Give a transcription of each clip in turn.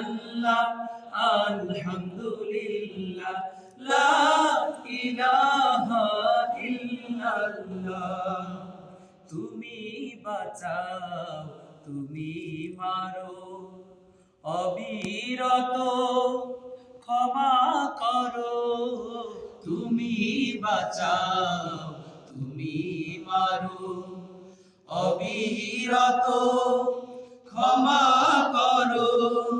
সুবহানাল্লাহ আলহামদুলিল্লাহ, লা ইলাহা তুমি বাঁচাও, তুমি মারো, অবিরত ক্ষমা করো। তুমি বাঁচাও, তুমি মারো, অবিরত ক্ষমা করো।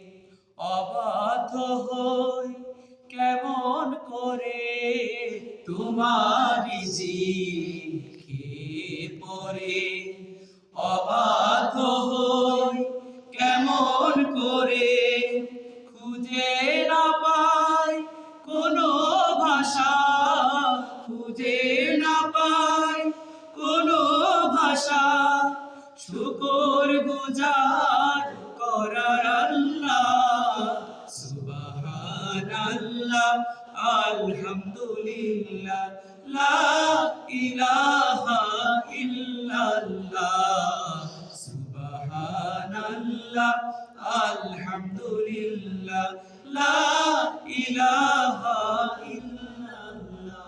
অবাধ্য হই কেমন করে তোমারি কে পরে? অবাধ্য হই সুবহানাল্লাহ আলহামদুলিল্লাহ আলহামদুলিল্লাহ লা ইলাহা ইল্লাল্লাহ।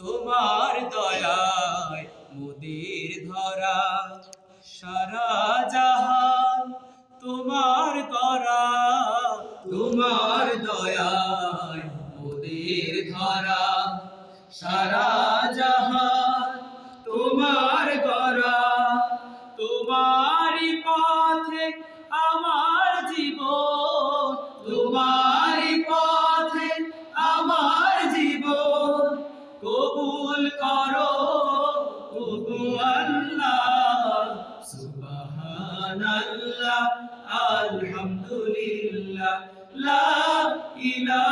তোমার দয়ায় মোদের ধরা সারা জাহান সারা জাহান, তোমার করা তোমারই পথে আমার জীবন, তোমারই পথে আমার জীবন। কবুল করো সুবহানাল্লাহ, আলহামদুলিল্লাহ, লা ইলাহা